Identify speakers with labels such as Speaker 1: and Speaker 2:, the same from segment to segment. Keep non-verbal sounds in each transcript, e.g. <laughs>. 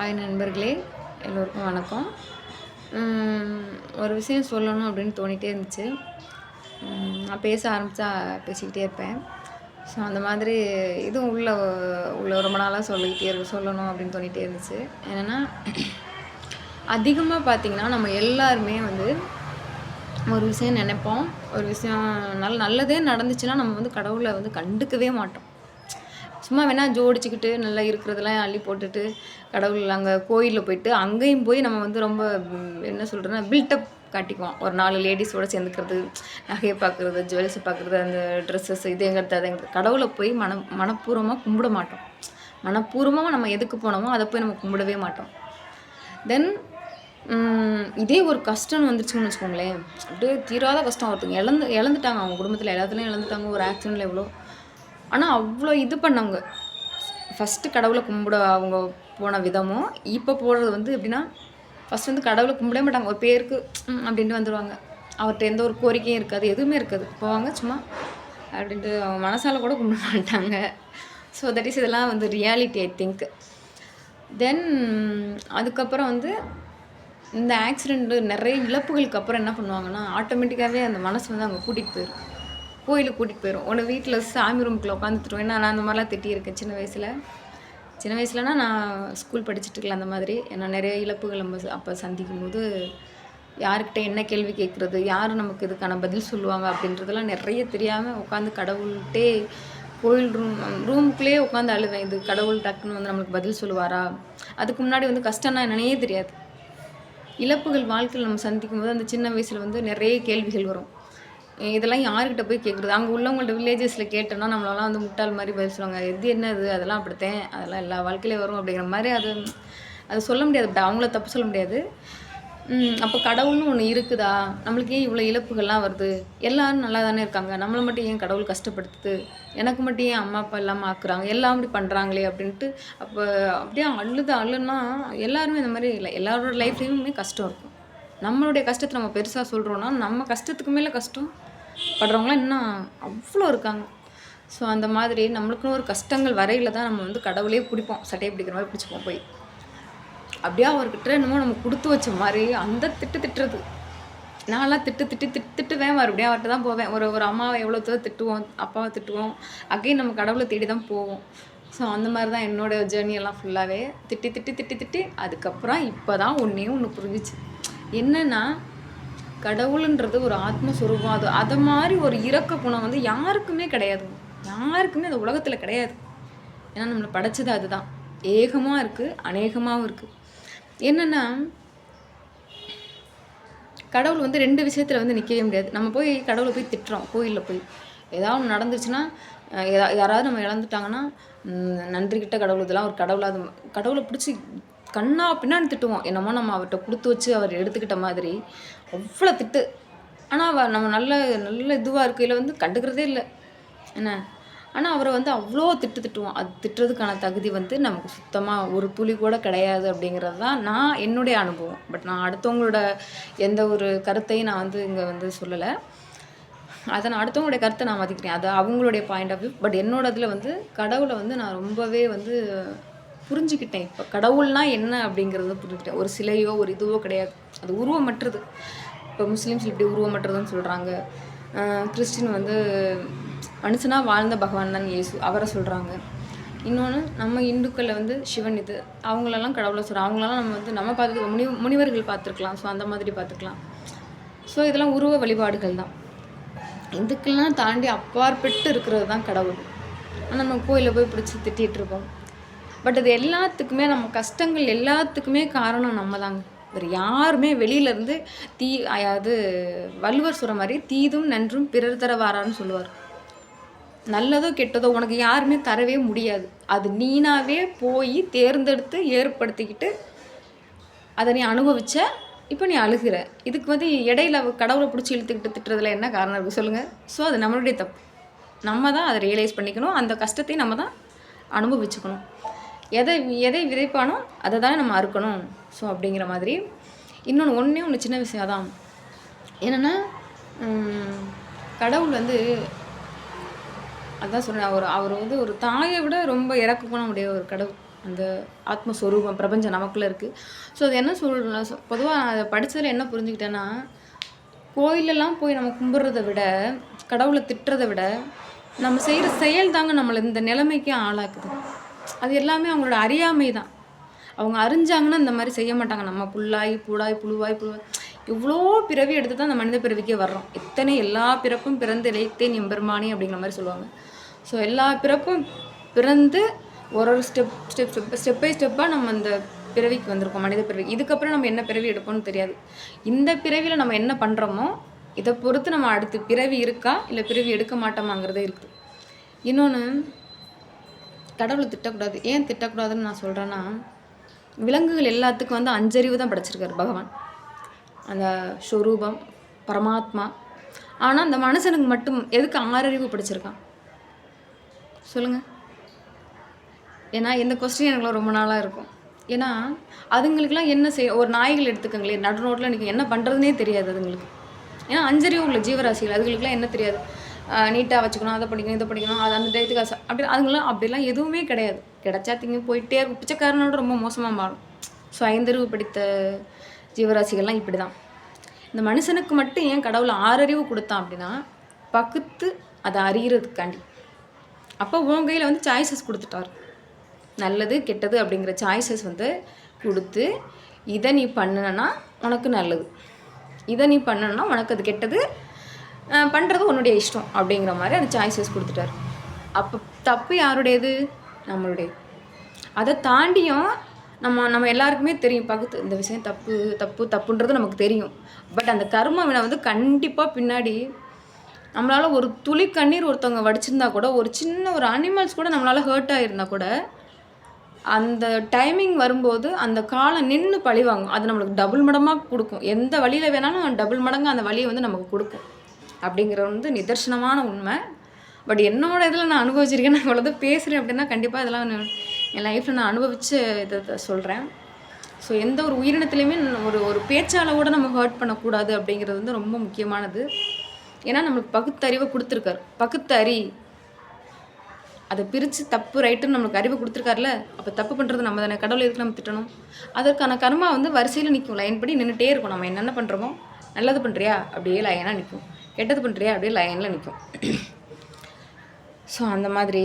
Speaker 1: Hi நண்பர்களே எல்லோருக்கும் வணக்கம். ஒரு விஷயம் சொல்லணும் அப்படின்னு தோணிகிட்டே இருந்துச்சு. நான் பேச ஆரம்பித்தா பேசிக்கிட்டே இருப்பேன். ஸோ அந்த மாதிரி இதுவும் உள்ள உள்ள ரொம்ப நாளாக சொல்லிக்கிட்டே இருக்கு சொல்லணும் அப்படின்னு தோணிகிட்டே இருந்துச்சு. என்னென்னா அதிகமாக பார்த்திங்கன்னா நம்ம எல்லாருமே வந்து ஒரு விஷயம் நினைப்போம். ஒரு விஷயம் நல்ல நல்லதே நடந்துச்சுன்னா நம்ம வந்து கடவுளை வந்து கண்டுக்கவே மாட்டோம். சும்மா வேணால் ஜோடிச்சுக்கிட்டு நல்லா இருக்கிறதெல்லாம் அள்ளி போட்டுட்டு கடவுள் அங்கே கோயிலில் போயிட்டு அங்கேயும் போய் நம்ம வந்து ரொம்ப என்ன சொல்கிறேன்னா பில்டப் காட்டிக்குவோம். ஒரு நாலு லேடிஸோடு சேர்ந்துக்கிறது நகையை பார்க்குறது ஜுவல்ஸை பார்க்குறது அந்த ட்ரெஸ்ஸஸ் இது எங்கிறது அது எங்கிறது கடவுளை போய் மன மனப்பூர்வமாக கும்பிட மாட்டோம். மனப்பூர்வமாக நம்ம எதுக்கு போனோமோ அதை போய் நம்ம கும்பிடவே மாட்டோம். தென் இதே ஒரு கஷ்டம்னு வந்துருச்சுன்னு வச்சுக்கோங்களேன். அப்படியே தீராத கஷ்டம். ஒருத்தங்க இழந்து இழந்துட்டாங்க. அவங்க குடும்பத்தில் எல்லாத்துலேயும் இழந்துட்டாங்க. ஒரு ஆக்சிடெண்ட்டில் எவ்வளோ ஆனால் அவ்வளோ இது பண்ணவங்க. ஃபஸ்ட்டு கடவுளை கும்பிட அவங்க போன விதமும் இப்போ போகிறது வந்து எப்படின்னா ஃபஸ்ட் வந்து கடவுளை கும்பிடவே மாட்டாங்க. ஒரு பேருக்கு அப்படின்ட்டு வந்துடுவாங்க அவர்கிட்ட எந்த ஒரு கோரிக்கையும் இருக்காது எதுவுமே இருக்காது. போவாங்க சும்மா அப்படின்ட்டு அவங்க மனசால் கூட கும்பிட <laughs> மாட்டாங்க. ஸோ தட் இஸ் இதெல்லாம் வந்து ரியாலிட்டி ஐ திங்க் தென் அதுக்கப்புறம் வந்து இந்த ஆக்சிடெண்ட்டு நிறைய இழப்புகளுக்கு அப்புறம் என்ன பண்ணுவாங்கன்னா ஆட்டோமேட்டிக்காகவே அந்த மனசு வந்து அவங்க கூட்டிகிட்டு போயிடும் கோயிலுக்கு கூட்டிகிட்டு போயிடும் உன்னை வீட்டில் சாமி ரூமுக்குள்ளே உட்காந்துட்டுருவோம் ஏன்னா நான் அந்த மாதிரிலாம் திட்டியிருக்கேன் சின்ன வயசில். சின்ன வயசுலனா நான் ஸ்கூல் படிச்சுட்டுருக்கல அந்த மாதிரி. ஏன்னா நிறைய இழப்புகள் நம்ம அப்போ சந்திக்கும் போது யாருக்கிட்ட என்ன கேள்வி கேட்குறது யார் நமக்கு இதுக்கான பதில் சொல்லுவாங்க அப்படின்றதெல்லாம் நிறைய தெரியாமல் உட்காந்து கடவுள்கிட்டே கோயில் ரூம் ரூமுக்குள்ளேயே உட்காந்து அழுவேன். இது கடவுள் டக்குன்னு வந்து நம்மளுக்கு பதில் சொல்லுவாரா? அதுக்கு முன்னாடி வந்து கஷ்டம்னா என்னன்னே தெரியாது. இழப்புகள் வாழ்க்கையில் நம்ம சந்திக்கும் போது அந்த சின்ன வயசில் வந்து நிறைய கேள்விகள் வரும். இதெல்லாம் யாருக்கிட்ட போய் கேட்குறது அங்கே உள்ளவங்கள்ட்ட வில்லேஜஸில் கேட்டோம்னா நம்மளெல்லாம் வந்து முட்டாள் மாதிரி பதில் சொல்லுவாங்க. எது என்னது? அதெல்லாம் அப்படித்தேன். அதெல்லாம் எல்லா வாழ்க்கையிலே வரும். அப்படிங்கிற மாதிரி அது அது சொல்ல முடியாது. பட் அவங்கள தப்பு சொல்ல முடியாது. அப்போ கடவுள்னு ஒன்று இருக்குதா? நம்மளுக்கு ஏன் இவ்வளோ இழப்புகள்லாம் வருது? எல்லோரும் நல்லா தானே இருக்காங்க. நம்மளை மட்டும் ஏன் கடவுள் கஷ்டப்படுத்துது? எனக்கு மட்டும் ஏன் அம்மா அப்பா இல்லாமல் ஆக்குறாங்க? எல்லாம் அப்படி பண்ணுறாங்களே அப்படின்ட்டு அப்போ அப்படியே அழுது அழுனா எல்லாருமே இந்த மாதிரி இல்லை எல்லாரோட லைஃப்லேயுமே கஷ்டம் இருக்கும். நம்மளுடைய கஷ்டத்தை நம்ம பெருசாக சொல்கிறோன்னா நம்ம கஷ்டத்துக்கு மேலே கஷ்டம் படுறவங்களாம் இன்னும் அவ்வளோ இருக்காங்க. ஸோ அந்த மாதிரி நம்மளுக்குன்னு ஒரு கஷ்டங்கள் வரையில் தான் நம்ம வந்து கடவுளே பிடிப்போம். சட்டையை பிடிக்கிற மாதிரி பிடிச்சிப்போம் போய். அப்படியே அவர்கிட்ட என்னமோ நம்ம கொடுத்து வச்ச மாதிரி அந்த திட்டு திட்டுறது. நான்லாம் திட்டு திட்டு திட்டு திட்டுவேன். மறுபடியும் அவர்கிட்ட தான் போவேன். ஒரு ஒரு அம்மாவை எவ்வளோ தூரம் திட்டுவோம் அப்பாவை திட்டுவோம். அகைன் நம்ம கடவுளை தேடி தான் போவோம். ஸோ அந்த மாதிரி தான் என்னோடய ஜேர்னியெல்லாம் ஃபுல்லாகவே திட்டி திட்டி திட்டி திட்டி அதுக்கப்புறம் இப்போ தான் ஒன்றே ஒன்று புரிஞ்சிச்சு. என்னென்னா கடவுளுன்றது ஒரு ஆத்மஸ்வரூபம் அது அதை மாதிரி ஒரு இறக்க குணம் வந்து யாருக்குமே கிடையாது. யாருக்குமே அந்த உலகத்தில் கிடையாது. ஏன்னா நம்மளை படைச்சது அதுதான். ஏகமாக இருக்குது அநேகமாகவும் இருக்குது என்னென்னா கடவுள் வந்து ரெண்டு விஷயத்தில் வந்து நிற்கவே முடியாது. நம்ம போய் கடவுளை போய் திட்டுறோம் கோயிலில் போய். ஏதாவது ஒன்று நடந்துச்சுன்னா யாராவது நம்ம இழந்துட்டாங்கன்னா நன்றிக்கிட்ட கடவுள் இதெல்லாம் ஒரு கடவுளாக கடவுளை பிடிச்சி கண்ணா பின்னாடி திட்டுவோம். என்னமோ நம்ம அவர்கிட்ட கொடுத்து வச்சு அவர் எடுத்துக்கிட்ட மாதிரி. அவ்வளோ திட்டு. ஆனால் அவள் நம்ம நல்ல நல்ல இதுவாக இருக்கையில் வந்து கண்டுக்கிறதே இல்லை. என்ன? ஆனால் அவரை வந்து அவ்வளோ திட்டு திட்டுவோம் அது திட்டுறதுக்கான தகுதி வந்து நமக்கு சுத்தமாக ஒரு துளி கூட கிடையாது அப்படிங்கிறது தான் நான் என்னுடைய அனுபவம். பட் நான் அடுத்தவங்களோட எந்த ஒரு கருத்தையும் நான் வந்து இங்கே வந்து சொல்லலை. அதை நான் அடுத்தவங்களுடைய கருத்தை நான் மதிக்கிறேன். அது அவங்களுடைய பாயிண்ட் ஆஃப் வியூ பட் என்னோட இதில் வந்து கடவுளை வந்து நான் ரொம்பவே வந்து புரிஞ்சுக்கிட்டேன். இப்போ கடவுள்னால் என்ன அப்படிங்கிறத புரிஞ்சுக்கிட்டேன். ஒரு சிலையோ ஒரு இதுவோ கிடையாது. அது உருவமற்றது. இப்போ முஸ்லீம்ஸ் இப்படி உருவமற்றதுன்னு சொல்கிறாங்க கிறிஸ்டின் வந்து மனுஷனாக வாழ்ந்த பகவான் தான் இயேசு அவரை சொல்கிறாங்க இன்னொன்று நம்ம இந்துக்களில் வந்து சிவன் இது அவங்களெல்லாம் கடவுளை சொல்கிறோம் அவங்களெல்லாம் நம்ம வந்து நம்ம பார்த்து முனி முனிவர்கள் பார்த்துருக்கலாம். ஸோ அந்த மாதிரி பார்த்துக்கலாம். ஸோ இதெல்லாம் உருவ வழிபாடுகள் தான். இதுக்கெல்லாம் தாண்டி அப்பாற்பட்டு இருக்கிறது தான் கடவுள். ஆனால் நம்ம கோயிலில் போய் பிடிச்சி திட்டிகிட்டு இருப்போம். பட் அது எல்லாத்துக்குமே நம்ம கஷ்டங்கள் எல்லாத்துக்குமே காரணம் நம்ம தாங்க. வேறு யாருமே வெளியிலேருந்து தீ அதாவது வள்ளுவர் சொல்கிற மாதிரி தீதும் நன்றும் பிறர் தர வாரான்னு சொல்லுவார். நல்லதோ கெட்டதோ உனக்கு யாருமே தரவே முடியாது. அது நீனாவே போய் தேர்ந்தெடுத்து ஏற்படுத்திக்கிட்டு அதை நீ அனுபவிச்ச இப்போ நீ அழுகிற. இதுக்கு வந்து இடையில கடவுளை பிடிச்சி இழுத்துக்கிட்டு திட்டுறதுல என்ன காரணம் இருக்குது சொல்லுங்கள் ஸோ அது நம்மளுடைய தப்பு. நம்ம தான் அதை ரியலைஸ் பண்ணிக்கணும். அந்த கஷ்டத்தையும் நம்ம தான் அனுபவிச்சுக்கணும். எதை எதை விதைப்பானோ அதை தானே நம்ம அறுக்கணும். ஸோ அப்படிங்கிற மாதிரி. இன்னொன்று ஒன்றே ஒன்று சின்ன விஷயம் தான் என்னென்னா கடவுள் வந்து அதான் சொல்கிறேன் அவர் அவர் வந்து ஒரு தாயை விட ரொம்ப இறக்க போன ஒரு கடவுள். அந்த ஆத்மஸ்வரூபம் பிரபஞ்சம் நமக்குள்ளே இருக்குது ஸோ அது என்ன சொல்கிறேன் பொதுவாக நான் அதை படித்ததில் என்ன புரிஞ்சுக்கிட்டேன்னா கோயிலெல்லாம் போய் நம்ம கும்பிட்றத விட கடவுளை திட்டுறதை விட நம்ம செய்கிற செயல் தாங்க நம்மளை இந்த நிலைமைக்கு ஆளாக்குது. அது எல்லாமே அவங்களோட அறியாமை தான் அவங்க அறிஞ்சாங்கன்னா இந்த மாதிரி செய்ய மாட்டாங்க. நம்ம புல்லாய் புழாய் புழுவாய் புழுவாய் இவ்வளோ பிறவி எடுத்து தான் அந்த மனித பிறவிக்கே வர்றோம். எத்தனை எல்லா பிறப்பும் பிறந்து இழைத்தேன் எம்பெருமானி அப்படிங்கிற மாதிரி சொல்லுவாங்க. ஸோ எல்லா பிறப்பும் பிறந்து ஒரு ஒரு step step step step by ஸ்டெப்பாக நம்ம அந்த பிறவிக்கு வந்திருக்கோம். மனித பிறவி. இதுக்கப்புறம் நம்ம என்ன பிறவி எடுப்போம்னு தெரியாது. இந்த பிறவியில் நம்ம என்ன பண்ணுறோமோ இதை பொறுத்து நம்ம அடுத்து பிறவி இருக்கா இல்லை பிறவி எடுக்க மாட்டோமாங்கிறதே இருக்குது. இன்னொன்று கடவுளை திட்டக்கூடாது. ஏன் திட்டக்கூடாதுன்னு நான் சொல்கிறேன்னா விலங்குகள் எல்லாத்துக்கும் வந்து அஞ்சறிவு தான் படைச்சிருக்காரு பகவான். அந்த ஸ்வரூபம் பரமாத்மா. ஆனால் அந்த மனுஷனுக்கு மட்டும் எதுக்கு ஆறறிவு படிச்சிருக்கான்? சொல்லுங்கள் ஏன்னா இந்த கொஸ்டின் எனக்குலாம் ரொம்ப நாளாக இருக்கும். ஏன்னா அதுங்களுக்குலாம் என்ன செய்ய ஒரு நாய்கள் எடுத்துக்கங்களேன் நடு ரோட்டில் எனக்கு என்ன பண்ணுறதுனே தெரியாது அதுங்களுக்கு. ஏன்னா அஞ்சறிவு உள்ள ஜீவராசிகள் அதுங்களுக்குலாம் என்ன தெரியாது? நீட்டாக வச்சுக்கணும் அதை படிக்கணும் இதை படிக்கணும் அது அந்த டயத்துக்கு அப்படி அதுங்களாம் அப்படிலாம் எதுவுமே கிடையாது. கிடைச்சா திங்க போயிட்டே இருக்கும். பிச்சைக்காரனோட ரொம்ப மோசமாக மாறும். ஸோ ஐந்தறிவு படித்த ஜீவராசிகள்லாம் இப்படி தான் இந்த மனுஷனுக்கு மட்டும் ஏன் கடவுள் ஆறறிவு கொடுத்தான் அப்படின்னா பகுத்து அதை அறிகிறதுக்காண்டி அப்போ உன் கையில் வந்து சாய்ஸஸ் கொடுத்துட்டார். நல்லது கெட்டது அப்படிங்கிற சாய்ஸஸ் வந்து கொடுத்து இதை நீ பண்ணுனா உனக்கு நல்லது. இதை நீ பண்ணனா உனக்கு அது கெட்டது பண்ணுறது உன்னுடைய இஷ்டம் அப்படிங்கிற மாதிரி அந்த சாய்ஸஸ் கொடுத்துட்டாரு. அப்போ தப்பு யாருடையது? நம்மளுடையது. அதை தாண்டியும் நம்ம நம்ம எல்லாருக்குமே தெரியும். பகுத்து இந்த விஷயம் தப்பு தப்பு தப்புன்றது நமக்கு தெரியும். பட் அந்த கர்மவினை வந்து கண்டிப்பாக பின்னாடி நம்மளால் ஒரு துளி கண்ணீர் ஒருத்தவங்க வடிச்சிருந்தா கூட ஒரு சின்ன ஒரு அனிமல்ஸ் கூட நம்மளால் ஹர்ட் ஆகிருந்தா கூட அந்த டைமிங் வரும்போது அந்த காலம் நின்று பழி வாங்கும். அது நம்மளுக்கு டபுள் மடமாக கொடுக்கும். எந்த வழியில் வேணாலும் டபுள் மடங்கு அந்த வழியை வந்து நமக்கு கொடுக்கும். அப்படிங்கிறது வந்து நிதர்சனமான உண்மை. பட் என்னோட இதில் நான் அனுபவிச்சிருக்கேன். நான் இவ்வளோ பேசுகிறேன் அப்படின்னா கண்டிப்பாக இதெல்லாம் நான் என் லைஃப்பில் நான் அனுபவித்து இதை சொல்கிறேன் ஸோ எந்த ஒரு உயிரினத்துலையுமே ஒரு ஒரு பேச்சால கூட நம்ம ஹர்ட் பண்ணக்கூடாது அப்படிங்கிறது வந்து ரொம்ப முக்கியமானது. ஏன்னா நம்மளுக்கு பகுத்தறிவை கொடுத்துருக்காரு. பகுத்தறி. அதை பிரித்து தப்பு ரைட்டுன்னு நம்மளுக்கு அறிவு கொடுத்துருக்காருல? அப்போ தப்பு பண்ணுறது நம்ம தானே. கடவுள் எதுக்கு நம்ம திட்டணும்? அதற்கான கர்மா வந்து வரிசையில் நிற்கும். லைன் படி நின்றுட்டே இருக்கும். நம்ம என்னென்ன பண்ணுறோமோ நல்லது பண்ணுறியா அப்படியே லைனாக நிற்கும். கெட்டது பண்ணுறியா அப்படியே லைனில் நிற்கும் ஸோ அந்த மாதிரி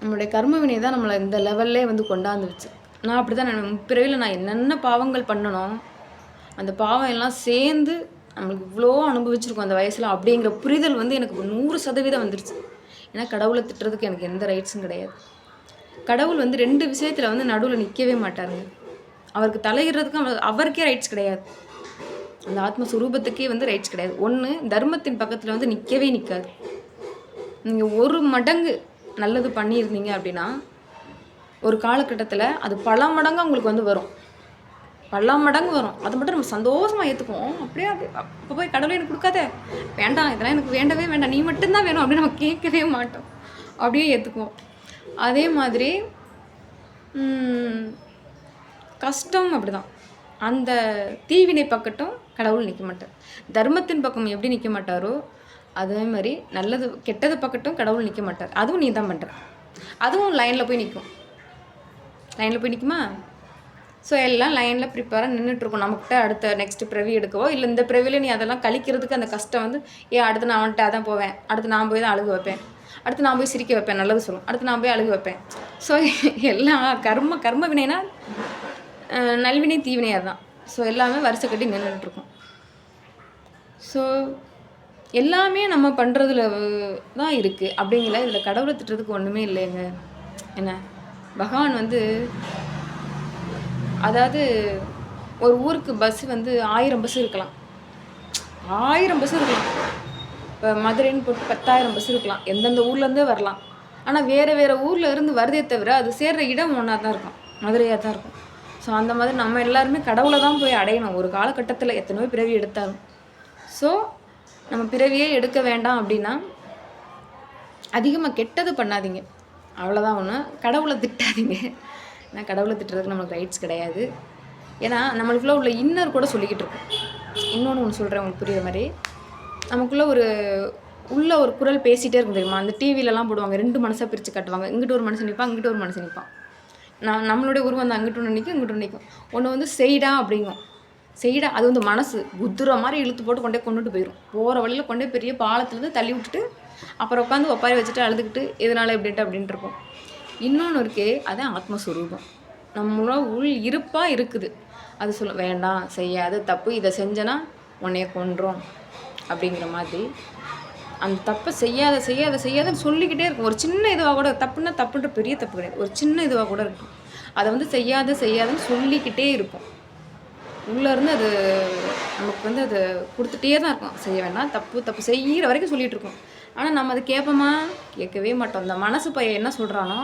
Speaker 1: நம்மளுடைய கர்மவினை தான் நம்மளை இந்த லெவல்லே வந்து கொண்டாந்து வச்சு நான் அப்படி தான் நான் பிறவியில் நான் என்னென்ன பாவங்கள் பண்ணணும் அந்த பாவம் எல்லாம் சேர்ந்து நம்மளுக்கு இவ்வளோ அனுபவிச்சிருக்கோம் அந்த வயசில் அப்படிங்கிற புரிதல் வந்து எனக்கு நூறு சதவீதம் வந்துருச்சு. ஏன்னா கடவுளை திட்டுறதுக்கு எனக்கு எந்த ரைட்ஸும் கிடையாது. கடவுள் வந்து ரெண்டு விஷயத்தில் வந்து நடுவில் நிற்கவே மாட்டாருங்க. அவருக்கு தலையிடுறதுக்கு அவருக்கே ரைட்ஸ் கிடையாது. அந்த ஆத்மஸ்வரூபத்துக்கே வந்து ரைட்ஸ் கிடையாது. ஒன்று தர்மத்தின் பக்கத்தில் வந்து நிற்கவே நிற்காது நீங்கள் ஒரு மடங்கு நல்லது பண்ணியிருந்தீங்க அப்படின்னா ஒரு காலகட்டத்தில் அது பல மடங்கு உங்களுக்கு வந்து வரும். பல மடங்கு வரும். அதை மட்டும் நம்ம சந்தோஷமாக ஏற்றுக்குவோம் அப்படியே அப்படி அப்போ போய் கடவுளை எனக்கு கொடுக்காத. வேண்டாம் இதெல்லாம் எனக்கு வேண்டவே வேண்டாம். நீ மட்டும்தான் வேணும் அப்படின்னு நம்ம கேட்கவே மாட்டோம். அப்படியே ஏற்றுக்குவோம் அதே மாதிரி கஷ்டம் அப்படிதான். அந்த தீவினை பக்கட்டும் கடவுள் நிற்க மாட்டார். தர்மத்தின் பக்கம் எப்படி நிற்க மாட்டாரோ அதே மாதிரி நல்லது கெட்டது பக்கட்டும் கடவுள் நிற்க மாட்டார். அதுவும் நீ தான் பண்ணுற அதுவும் லைனில் போய் நிற்கும் லைனில் போய் நிற்குமா ஸோ எல்லாம் லைனில் ப்ரிப்பேராக நின்றுட்டுருக்கும் நம்மக்கிட்ட அடுத்த நெக்ஸ்ட் பிறவி எடுக்கவோ இல்லை இந்த பிறவியில் நீ அதெல்லாம் கழிக்கிறதுக்கு அந்த கஷ்டம் வந்து ஏன் அடுத்து நான் வந்துட்டு அதான் போவேன். அடுத்து நான் போய் தான் அழுகு வைப்பேன். அடுத்து நான் போய் சிரிக்க வைப்பேன். நல்லது சொல்லும். அடுத்து நான் போய் அழுகு வைப்பேன். ஸோ எல்லாம் கர்ம கர்ம வினைனா நல்வினை தீவினையாக தான் ஸோ எல்லாமே வரிசை கட்டி நின்றுட்டுருக்கும் ஸோ எல்லாமே நம்ம பண்ணுறதுல தான் இருக்குது அப்படிங்கிற இதில் கடவுளை திட்டுறதுக்கு ஒன்றுமே இல்லைங்க. என்ன? பகவான் வந்து அதாவது ஒரு ஊருக்கு பஸ் வந்து ஆயிரம் பஸ் இருக்கலாம். ஆயிரம் பஸ் இருக்கலாம். இப்போ மதுரைன்னு போட்டு பத்தாயிரம் பஸ் இருக்கலாம். எந்தெந்த ஊர்லேருந்தே வரலாம். ஆனால் வேறு வேறு ஊரில் இருந்து வருதே தவிர அது சேர்கிற இடம் ஒன்றா தான் இருக்கும். மதுரையாக தான் இருக்கும். ஸோ அந்த மாதிரி நம்ம எல்லாருமே கடவுளை தான் போய் அடையணும். ஒரு காலகட்டத்தில் எத்தனையோ பிறவி எடுத்தாலும். ஸோ நம்ம பிறவியே எடுக்க வேண்டாம் அப்படின்னா அதிகமாக கெட்டது பண்ணாதீங்க. அவ்வளோதான் ஒன்று கடவுளை திட்டாதீங்க. ஏன்னா கடவுளை திட்டுறதுக்கு நம்மளுக்கு ரைட்ஸ் கிடையாது. ஏன்னா நம்மளுக்குள்ள உள்ள இன்னர் கூட சொல்லிக்கிட்டு இருக்கோம். இன்னொன்று ஒன்று சொல்கிறேன் உங்களுக்கு புரியுற மாதிரி. நமக்குள்ள ஒரு உள்ள ஒரு குரல் பேசிகிட்டே இருக்கும் தெரியுமா? அந்த டிவிலலாம் போடுவாங்க. ரெண்டு மனசை பிரித்து காட்டுவாங்க. இங்கிட்ட ஒரு மனுஷன் நிற்பான் இங்கிட்ட ஒரு மனுஷன் நிற்பான் நான் நம்மளுடைய உருவம் வந்து அங்கிட்டு ஒன்று நிற்கும் இங்கிட்டு நிற்கும் ஒன்று வந்து செய்டா அப்படிங்கும். செய்டா அது வந்து மனசு. குத்துற மாதிரி இழுத்து போட்டு கொண்டே கொண்டுட்டு போயிடும் போகிற வழியில் கொண்டே பெரிய பாலத்துலேருந்து தள்ளி விட்டுட்டு அப்புறம் உட்காந்து ஒப்பாரி வச்சுட்டு அழுதுகிட்டு இதனால் எப்படின்ட்டு அப்படின்ட்டு இருக்கும் இன்னொன்று இருக்கே அதான் ஆத்மஸ்வரூபம். நம்மளோட உள் இருப்பாக இருக்குது. அது சொல்ல வேண்டாம் செய்யாத தப்பு. இதை செஞ்சனா உன்னைய கொன்றோம். அப்படிங்கிற மாதிரி அந்த தப்பை செய்யாத செய்யாத செய்யாதன்னு சொல்லிக்கிட்டே இருக்கும். ஒரு சின்ன இதுவாக கூட தப்புன்னா தப்புன்ற பெரிய தப்பு கிடையாது. ஒரு சின்ன இதுவாக கூட இருக்கும். அதை வந்து செய்யாத செய்யாதன்னு சொல்லிக்கிட்டே இருக்கும் உள்ளேருந்து அது நமக்கு வந்து அது கொடுத்துட்டே தான் இருக்கும். செய்ய வேணாம் தப்பு தப்பு செய்கிற வரைக்கும் சொல்லிகிட்டு இருக்கோம். ஆனால் நம்ம அதை கேட்போமா கேட்கவே மாட்டோம். இந்த மனசு பையன் என்ன சொல்கிறானோ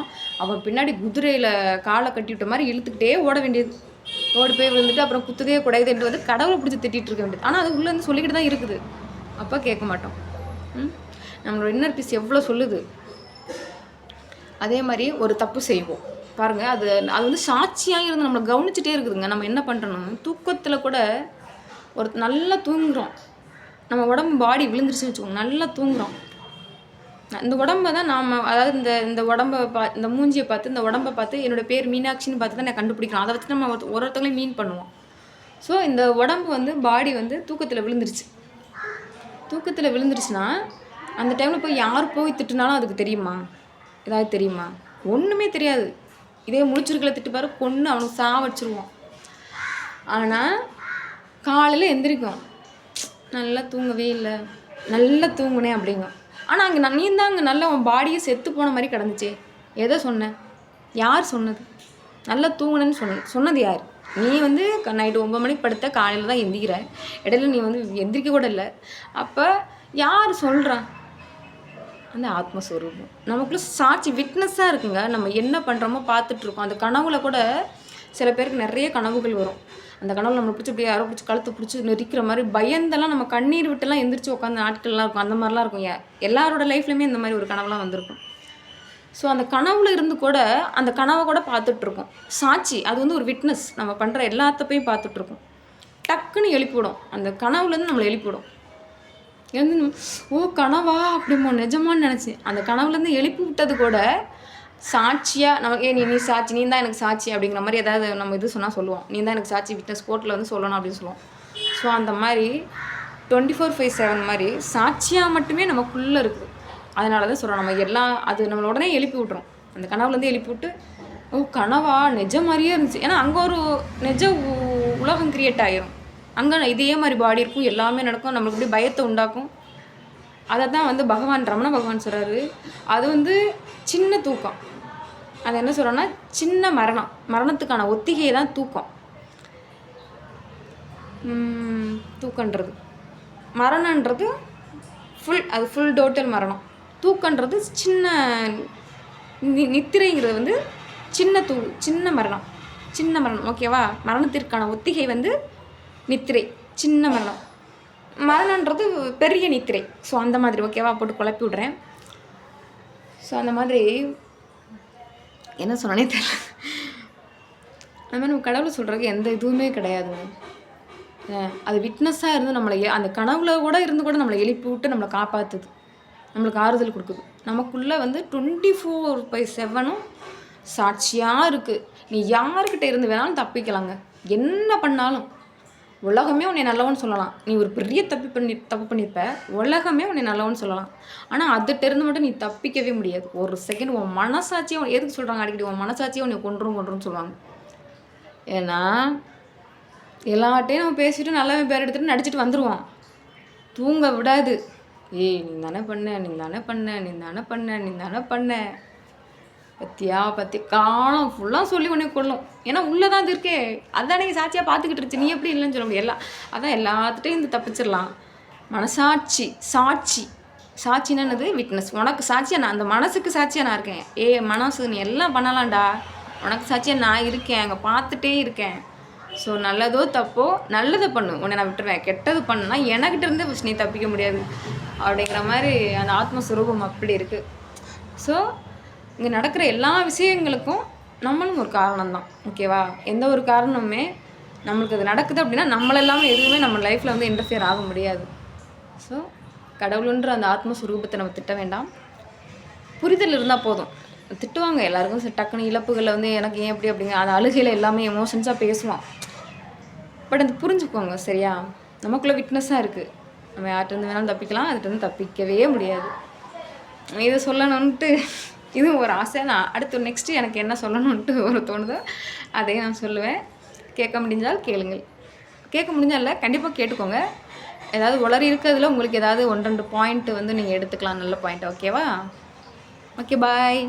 Speaker 1: அவன் பின்னாடி குதிரையில் காலை கட்டி விட்ட மாதிரி இழுத்துக்கிட்டே ஓட வேண்டியது. ஓடி போய் விழுந்துட்டு அப்புறம் குத்துதே குடையுதுன்ட்டு வந்து கடவுளை பிடிச்சி திட்டிகிட்டு இருக்க வேண்டியது. ஆனால் அது உள்ளேருந்து சொல்லிக்கிட்டு தான் இருக்குது. அப்போ கேட்க மாட்டோம். நம்மளோட இன்னர் பீஸ் எவ்வளோ சொல்லுது? அதே மாதிரி ஒரு தப்பு செய்வோம். பாருங்கள் அது அது வந்து சாட்சியாக இருந்து நம்மளை கவனிச்சுட்டே இருக்குதுங்க. நம்ம என்ன பண்ணுறோம் தூக்கத்தில் கூட ஒரு நல்லா தூங்குகிறோம் நம்ம உடம்பு பாடி விழுந்துருச்சுன்னு வச்சுக்கோங்க நல்லா தூங்குகிறோம் இந்த உடம்ப தான் நாம் அதாவது இந்த இந்த உடம்ப பா இந்த மூஞ்சியை பார்த்து இந்த உடம்பை பார்த்து என்னோட பேர் மீனாட்சின்னு பார்த்து தான் நான் கண்டுபிடிக்கிறோம் அதை வச்சு நம்ம ஒரு ஒருத்தங்களையும் மீன் பண்ணுவோம். ஸோ இந்த உடம்பு வந்து பாடி வந்து தூக்கத்தில் விழுந்துருச்சு. தூக்கத்தில் விழுந்துருச்சுன்னா அந்த டைமில் போய் யார் போய் திட்டுனாலும் அதுக்கு தெரியுமா? ஏதாவது தெரியுமா? ஒன்றுமே தெரியாது. இதே முழிச்சிருக்கல திட்டுப்பாரு கொன்று அவனுக்கு சாவடிச்சிருவான் ஆனால் காலையில் எந்திரிக்கும். நல்லா தூங்கவே இல்லை. நல்லா தூங்குனேன் அப்படிங்க ஆனால் அங்கே நான் நீ தான் அங்கே நல்லா உன் பாடியே செத்து போன மாதிரி கிடந்துச்சே. எதை சொன்ன? யார் சொன்னது? நல்லா தூங்குனேன்னு சொன்ன சொன்னது யார்? நீ வந்து நைட்டு ஒம்பது மணிக்கு படுத்த காலையில் தான் எந்திக்கிற. இடையில நீ வந்து எந்திரிக்க கூட இல்லை. அப்போ யார் சொல்கிறா அந்த ஆத்மஸ்வரூபம். நமக்குள்ள சாட்சி விட்னஸாக இருக்குங்க. நம்ம என்ன பண்ணுறோமோ பார்த்துட்ருக்கோம் அந்த கனவுல கூட சில பேருக்கு நிறைய கனவுகள் வரும். அந்த கனவு நம்மளை பிடிச்சி அப்படியே யாரோ பிடிச்சி கழுத்து பிடிச்சி நெரிக்கிற மாதிரி பயந்தெல்லாம் நம்ம கண்ணீர் விட்டுலாம் எந்திரிச்சு உட்காந்து நாட்கள்லாம் இருக்கும். அந்த மாதிரிலாம் இருக்கும். எல்லாரோட லைஃப்லையுமே இந்த மாதிரி ஒரு கனவுலாம் வந்திருக்கும். ஸோ அந்த கனவுல இருந்து கூட அந்த கனவை கூட பார்த்துட்ருக்கோம். சாட்சி அது வந்து ஒரு விட்னஸ் நம்ம பண்ணுற எல்லாத்தப்பையும் பார்த்துட்ருக்கோம். டக்குன்னு எழுப்பிவிடும். அந்த கனவுலேருந்து நம்மளை எழுப்பிவிடும். எழுந்து ஓ கனவா? அப்படிமோ நிஜமான்னு நினச்சேன் அந்த கனவுலேருந்து எழுப்பி விட்டது கூட சாட்சியாக நம்ம ஏ நீ நீ சாட்சி நீ தான் எனக்கு சாட்சி அப்படிங்கிற மாதிரி ஏதாவது நம்ம இது சொன்னால் சொல்லுவோம். நீ தான் எனக்கு சாட்சி விட்னஸ் கோர்ட்டில் வந்து சொல்லணும் அப்படின்னு சொல்லுவோம். ஸோ அந்த மாதிரி டுவெண்ட்டி ஃபோர் ஃபைவ் செவன் மாதிரி சாட்சியாக மட்டுமே நமக்குள்ளே இருக்குது. அதனால தான் சொல்கிறோம் நம்ம எல்லாம் அது நம்மளை உடனே எழுப்பி விட்றோம் அந்த கனவுலேருந்து எழுப்பி விட்டு ஓ கனவா? நிஜ மாதிரியே இருந்துச்சு. ஏன்னா அங்கே ஒரு நிஜ உ- உலகம் கிரியேட் ஆகிரும் அங்கே இதே மாதிரி பாடி இருக்கும் எல்லாமே நடக்கும் நம்மளுக்கு இப்படி பயத்தை உண்டாக்கும். அதை தான் வந்து பகவான் ரமண பகவான் சொல்கிறாரு அது வந்து சின்ன தூக்கம். அது என்ன சொல்கிறோன்னா சின்ன மரணம். மரணத்துக்கான ஒத்திகை தான் தூக்கம். தூக்கன்றது மரணன்றது ஃபுல் அது ஃபுல் டோட்டல் மரணம். தூக்கன்றது சின்ன நி நித்திரைங்கிறது வந்து சின்ன தூ சின்ன மரணம். சின்ன மரணம் ஓகேவா மரணத்திற்கான ஒத்திகை வந்து நித்திரை சின்ன மரணம். மரணன்றது பெரிய நித்திரை. ஸோ அந்த மாதிரி ஓகேவா போட்டு குழப்பி விடுறேன். ஸோ அந்த மாதிரி என்ன சொன்னானே தெரியல. அது மாதிரி நம்ம கடவுளை சொல்கிறதுக்கு எந்த இதுவுமே கிடையாதுங்க அது விட்னஸாக இருந்து நம்மளை அந்த கனவுல கூட இருந்து கூட நம்மளை எழுப்பி விட்டு நம்மளை காப்பாற்றுது நம்மளுக்கு ஆறுதல் கொடுக்குது. நமக்குள்ளே வந்து டுவெண்ட்டி ஃபோர் பை செவனும் சாட்சியாக இருக்குது நீ யாருக்கிட்ட இருந்து வேணாலும் தப்பிக்கலாங்க. என்ன பண்ணாலும். உலகமே உன்னை நல்லவன்னு சொல்லலாம். நீ ஒரு பெரிய தப்பு பண்ணி தப்பு பண்ணியிருப்ப உலகமே உன்னை நல்லவன்னு சொல்லலாம். ஆனால் அதுகிட்டேருந்து மட்டும் நீ தப்பிக்கவே முடியாது. ஒரு செகண்ட் உன் மனசாட்சியை எதுக்கு சொல்கிறாங்க அடிக்கடி? உன் மனசாட்சியை உன்னை கொன்றும் கொன்றும் சொல்லுவாங்க. ஏன்னா எல்லாட்டையும் நம்ம பேசிட்டு நல்லவன் பேர் எடுத்துகிட்டு நடிச்சிட்டு வந்துடுவான் தூங்க விடாது. ஏய் நீ தானே பண்ண நீ தானே பண்ண நீ தானே பண்ண நீ தானே பண்ண. பத்தியா பத்தி காலம் ஃபுல்லாக சொல்லி உனக்கு கொள்ளும் ஏன்னா உள்ளே தான் இது இருக்கே. அதான் நீங்கள் சாட்சியாக பார்த்துக்கிட்டு இருச்சு நீ எப்படி இல்லைன்னு சொல்ல முடியும் எல்லாம் அதான் எல்லாத்துட்டையும் இந்த தப்பிச்சிடலாம். மனசாட்சி சாட்சி. சாட்சின்னு என்னது? விட்னஸ் உனக்கு சாட்சியாக நான் அந்த மனசுக்கு சாட்சியா நான் இருக்கேன். ஏ மனசு நீ எல்லாம் பண்ணலாம்டா. உனக்கு சாட்சியா நான் இருக்கேன். அங்கே பார்த்துட்டே இருக்கேன். ஸோ நல்லதோ தப்போ நல்லதை பண்ணு. உன்னை நான் விட்டுருவேன். கெட்டது பண்ணுனா எனக்கிட்ட இருந்து நீ தப்பிக்க முடியாது. அப்படிங்கிற மாதிரி அந்த ஆத்மஸ்வரூபம் அப்படி இருக்குது ஸோ இங்கே நடக்கிற எல்லா விஷயங்களுக்கும் நம்மளும் ஒரு காரணம் தான் ஓகேவா எந்த ஒரு காரணமுமே நம்மளுக்கு அது நடக்குது அப்படின்னா நம்மளெல்லாமே எதுவுமே நம்ம லைஃப்பில் வந்து இன்டர்ஃபியர் ஆக முடியாது. ஸோ கடவுளுன்ற அந்த ஆத்மஸ்வரூபத்தை நம்ம திட்ட வேண்டாம். புரிதல் இருந்தால் போதும். திட்டுவாங்க. எல்லாருக்கும் சரி டக்குன்னு இழப்புகளில் வந்து எனக்கு ஏன் எப்படி அப்படிங்க அந்த அழுகையில் எல்லாமே எமோஷன்ஸாக பேசுவான். பட் அது புரிஞ்சுக்கோங்க சரியா? நமக்குள்ளே விட்னஸாக இருக்குது நம்ம யார்கிட்ட வேணாலும் தப்பிக்கலாம் அதுகிட்ட தப்பிக்கவே முடியாது. இதை சொல்லணுன்ட்டு இது ஒரு ஆசை. நான் அடுத்து நெக்ஸ்ட்டு எனக்கு என்ன சொல்லணுன்ட்டு ஒரு தோணுதோ அதையும் நான் சொல்லுவேன். கேட்க முடிஞ்சால் கேளுங்கள். கேட்க முடிஞ்சால் இல்லை கண்டிப்பாக கேட்டுக்கோங்க. ஏதாவது உளறி இருக்கிறதுல உங்களுக்கு ஏதாவது ஒன்று ரெண்டு பாயிண்ட்டு வந்து நீங்கள் எடுத்துக்கலாம் நல்ல பாயிண்ட் ஓகேவா ஓகே பாய்